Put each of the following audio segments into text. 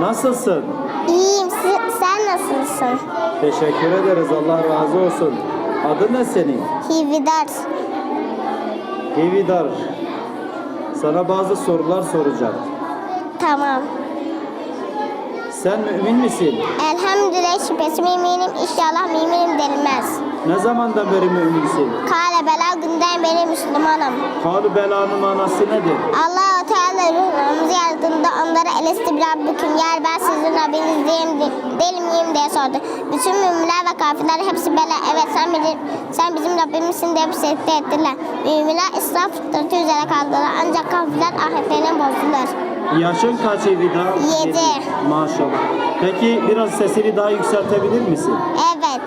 Nasılsın? İyiyim. Sen nasılsın? Teşekkür ederiz. Allah razı olsun. Adın ne senin? Hividar. Hividar. Sana bazı sorular soracağım. Tamam. Sen mümin misin? Elhamdülillah şüphesi müminim. İnşallah müminim denilmez. Ne zamandan beri müminsin? Kale bela günden beri Müslümanım. Kalu belanın manası nedir? Allah-u Teala ruhlarımızı yaratığında onlara elesti bir Rabbüküm yer ben sizin Rabbiniz değilim, değil miyim diye sordu. Bütün müminler ve kafirler hepsi bela evet sen bizim, sen bizim Rabbimizsin diye secde ettiler. Müminler İslam fıtratı üzere kaldılar ancak kafirler ahiretlerine bozdular. Yaşın kaç Hividar? Yedi. Maşallah. Peki biraz sesini daha yükseltebilir misin? Evet.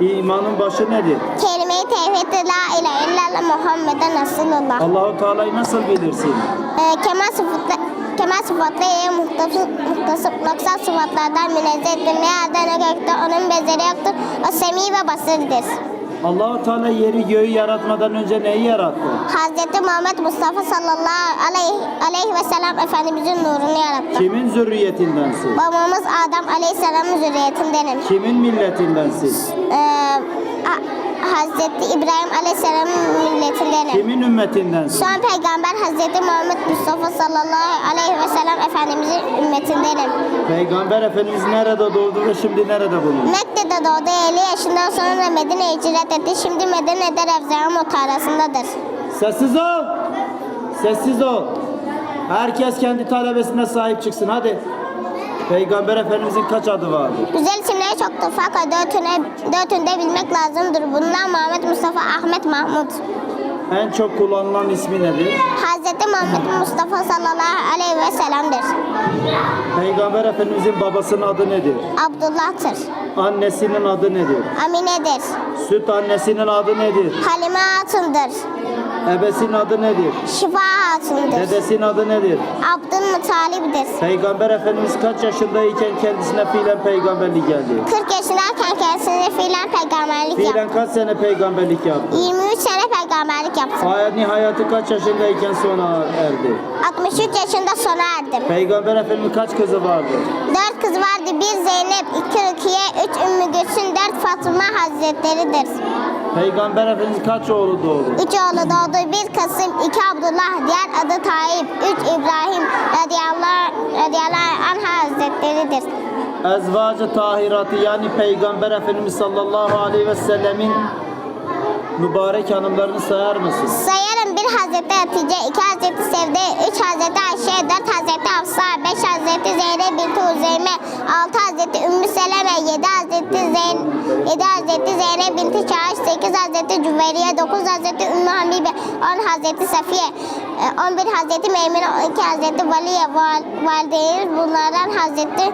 İmanın başı nedir? Kelime-i tevhid la ilahe illallah Muhammeden Resulullah. Allahu Teala'yı nasıl bilirsin? Ee, kemal sıfatla Kemal sıfatla iyi muhtasıp, muhtasıp noksan sıfatlardan münezzehtir. Ne yerde ne gökte onun benzeri yoktur. O semi ve basirdir. Allahu Teala yeri göğü yaratmadan önce neyi yarattı? Hazreti Muhammed Mustafa sallallahu aleyhi, aleyhi ve sellem Efendimizin nurunu yarattı. Kimin zürriyetindensin? Babamız Adem aleyhisselamın zürriyetindenim. Kimin milletindensin? Ee, Hazreti İbrahim aleyhisselamın milletindenim. Kimin ümmetindensin? Son peygamber Hazreti Muhammed Mustafa sallallahu aleyhi ve sellem Efendimizin ümmetindenim. Peygamber Efendimiz nerede doğdu ve şimdi nerede bulunuyor? Mekke'de doğdu 50 yaşından sonra Medine'ye hicret etti. Şimdi Medine'de Revza arasındadır. Sessiz ol! Sessiz ol! Herkes kendi talebesine sahip çıksın hadi. Peygamber Efendimizin kaç adı vardır? Güzel isimleri çoktur fakat dörtüne, dörtünde bilmek lazımdır. Bundan Muhammed Mustafa Ahmet Mahmud. En çok kullanılan ismi nedir? Hazreti Muhammed Mustafa sallallahu aleyhi ve sellem'dir. Peygamber Efendimizin babasının adı nedir? Abdullah'tır. Annesinin adı nedir? Amine'dir. Süt annesinin adı nedir? Halime Hatun'dur. Ebesinin adı nedir? Şifa Hatun'dur. Dedesinin adı nedir? Abdülmuttalib'dir. Peygamber Efendimiz kaç yaşındayken kendisine fiilen peygamberlik geldi? 40 yaşındayken kendisine fiilen peygamberlik Fiilen yaptı. kaç sene peygamberlik yaptı? 23 sene peygamberlik yaptı. Hayat hayatı kaç yaşındayken sona erdi? 63 yaşında sona erdim. Peygamber Efendimiz kaç kızı vardı? Dört kız vardı. Bir Zeynep, iki Rukiye, üç Ümmü Gülsüm, dört Fatıma Hazretleridir. Peygamber Efendimiz kaç oğlu doğdu? Üç oğlu doğdu. Bir Kasım, iki Abdullah, diğer adı Tayyip, üç İbrahim radıyallahu, radıyallahu anh Hazretleridir. Ezvacı tahiratı yani Peygamber Efendimiz sallallahu aleyhi ve sellemin mübarek hanımlarını sayar mısın? Sayarım bir Hazreti Hatice, iki Hazreti Sevde, üç Hazreti Ayşe, dört Hazreti Hafsa, beş Hazreti Zeynep binti Uzeyme, altı Hazreti Ümmü Seleme, yedi Hazreti Zeyn, yedi Hazreti Zeynep binti Çağış, sekiz Hazreti Cüveyriye, dokuz Hazreti Ümmü Habibe, on Hazreti Safiye, e, on bir Hazreti Meymune, on iki Hazreti Valiye, val, validemiz bunlardan Hazreti,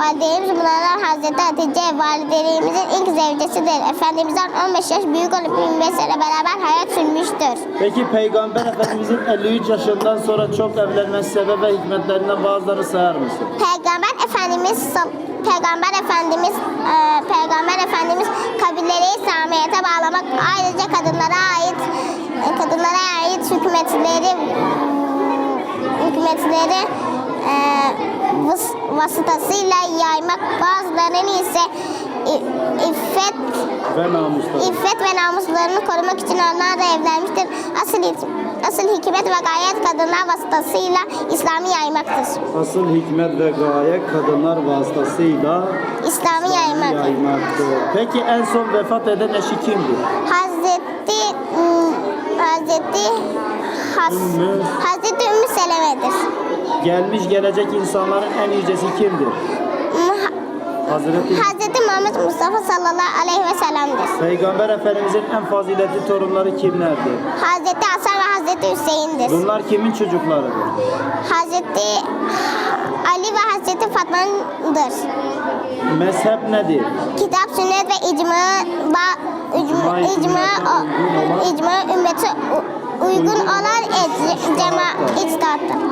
validemiz bunlardan Hazreti Hatice, validelerimizin ilk zevcesidir. Efendimizden 15 yaş büyük olup 25 sene beraber hayat sürmüştür. Peki Peygamber Efendimizin 53 yaşından sonra çok evlenmesi sebep ve hikmetlerinden bazılarını sayar mısın? Peygamber Efendimiz Peygamber Efendimiz e, Peygamber Efendimiz kabileleri İslamiyet'e bağlamak ayrıca kadınlara ait e, kadınlara ait hükümetleri hükümetleri e, vıs- vasıtasıyla yaymak bazılarının ise iffet Ve namuslar. İffet ve namuslarını korumak için onlarla evlenmiştir. Asıl, asıl hikmet ve gayet kadınlar vasıtasıyla İslam'ı yaymaktır. Asıl hikmet ve gaye kadınlar vasıtasıyla İslam'ı yaymak. yaymaktır. Peki en son vefat eden eşi kimdir? Hazreti ım, Hazreti Has, Ümmü. Hazreti Ümmü Seleme'dir. Gelmiş gelecek insanların en yücesi kimdir? Muha- Hazreti Hazreti Muhammed Mustafa sallallahu aleyhi ve sellem'dir. Peygamber Efendimizin en faziletli torunları kimlerdir? Hazreti Hasan ve Hazreti Hüseyin'dir. Bunlar kimin çocuklarıdır? Hazreti Ali ve Hazreti Fatma'dır. Mezhep nedir? Kitap, sünnet ve icma, ba, icma, İcma, icma, o- ümmete uygun olan- icma ümmeti uygun olan et, cema, içtihattır.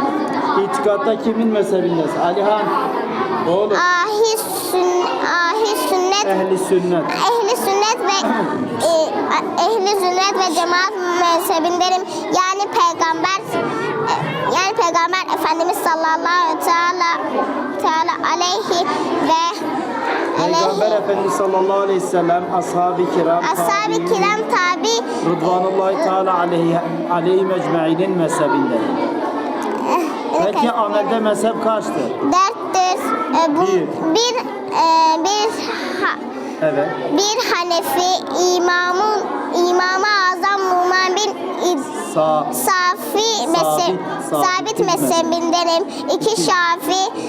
İtikatta kimin mezhebindesin? Alihan. Oğlum. Ahi, sün, ahi sünnet, Ehli sünnet. ehli sünnet ve e, ehli sünnet ve cemaat mezhebindenim. Yani peygamber e, yani peygamber Efendimiz sallallahu teala Teala aleyhi ve Peygamber Efendimiz sallallahu aleyhi ve sellem ashab-ı kiram ashab-ı kiram tabi Rıdvanullahi Teala aleyhi, aleyhi mecmainin mezhebinde. Peki amelde mezhep kaçtır? derttir. E, bu, Bir. bir e, bir ha- Evet. bir Hanefi imamın imamı Azam Numan bin Sağ. Safi mezhep sabit mezhebindenim. İki Şafi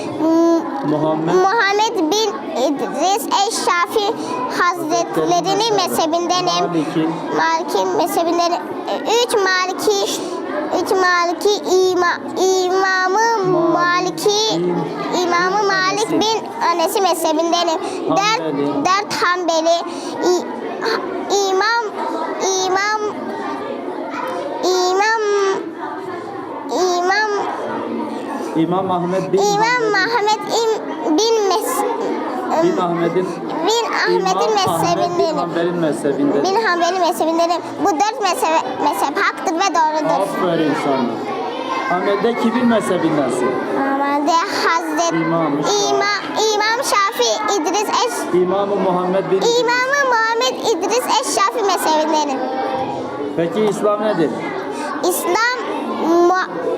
Muhammed. Muhammed bin İdris Eş-Şafi Hazretlerinin mezhebindenim. Maliki. Maliki mezhebindenim. Üç Maliki Maliki ima, imamı Maliki İmamı Malik bin Anesi mezhebindenim. Dört, dört Hanbeli İ- İmam İmam İmam İmam İmam Ahmed bin İmam İm- bin Mes bin Ahmet'in bin Ahmet'in mezhebindenim. Hanbel'in mezhebinde. Bin Hanbeli mezhebindenim. Bu dört mezhep, mezhep haktır ve doğrudur. Aferin sana. Ahmet'de kimin mezhebindensin? Normalde Hazret İmam Şafii. İmam, Şafii İdris Eş İmam-ı Muhammed bin İmamı Muhammed İdris Eş-Şafi mezhebindenim. Peki İslam nedir? İslam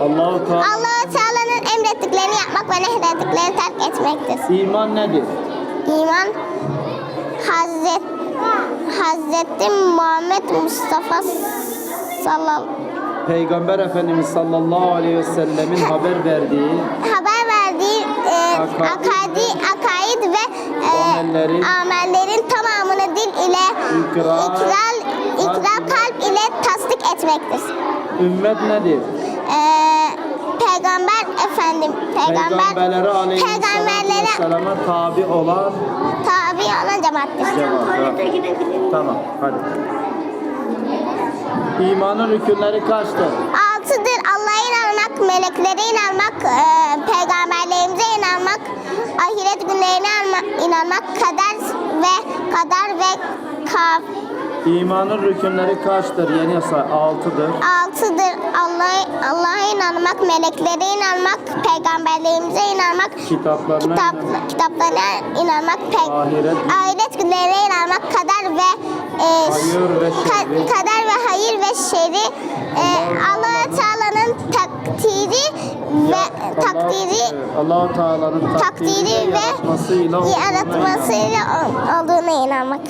Allahu Teala. Allah-u Teala'nın emrettiklerini yapmak ve nehyettiklerini terk etmektir. İman nedir? İman Hazret Hazreti Muhammed Mustafa sallallahu Peygamber Efendimiz sallallahu aleyhi ve sellemin haber verdiği haber verdiği e, akadi, akaid ve e, Amellerin- amellerin tamamını dil ile İkrar, ikrar, ikrar kalp ile tasdik etmektir. ümmet nedir? E, peygamber efendim peygamber Peygamberlere vesselama tabi olan tabi olan cemaattir. cevap. Tamam hadi. İmanın rükünleri kaçtır? Altıdır Allah'a inanmak, meleklere inanmak, e, peygamberlerimize inanmak, ahiret günlerine inanma- inanmak, kader ve kader ve kaf. İmanın rükünleri kaçtır? Yeni yasa altıdır. Altıdır Allah'a Allah'a inanmak, meleklere inanmak, peygamberlerimize inanmak, Kitaplarına kitap, inanmak. kitaplarına inanmak, pe- Ahiret- ahiret günlerine inanmak, kader ve e, Hayır ve ka- şerri. kader ve hayır ve şerri e, Allah Teala'nın takdiri ve takdiri evet, Allah-u Teala'nın takdiri takdiri ve yaratmasıyla yaratmasıyla olduğuna inanmak.